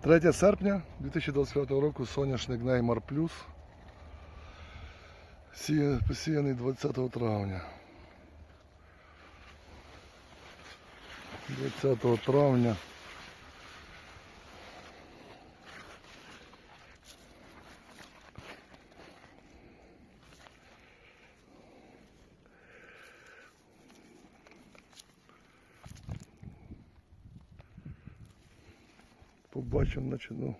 3 серпня 2025 року соняшник Неймар Плюс. Посіяний 20 травня. 20 травня. Побачив, наче, ну,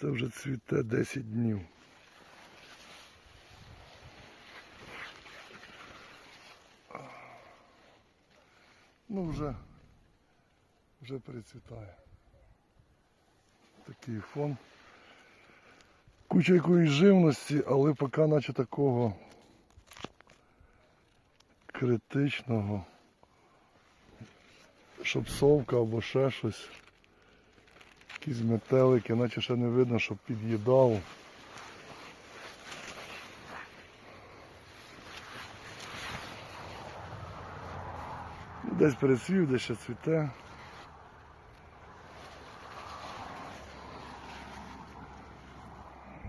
це вже цвіте 10 днів. Ну, вже, вже перецвітає. Такий фон. Куча якоїсь живності, але поки наче такого критичного, щоб совка або ще щось. Якісь метелики, наче ще не видно, щоб під'їдав. Десь перецвів, десь ще цвіте.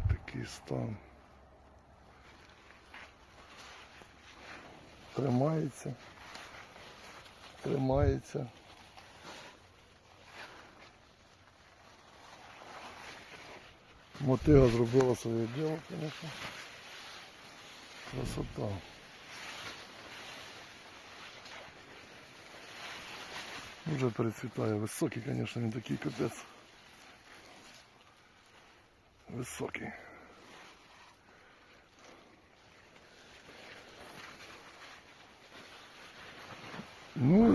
Такий стан. Тримається. Тримається. Мотига зробила своє діло, звісно. Красота. Уже перецвітає. Високий, звісно, він такий капець. Високий. Ну,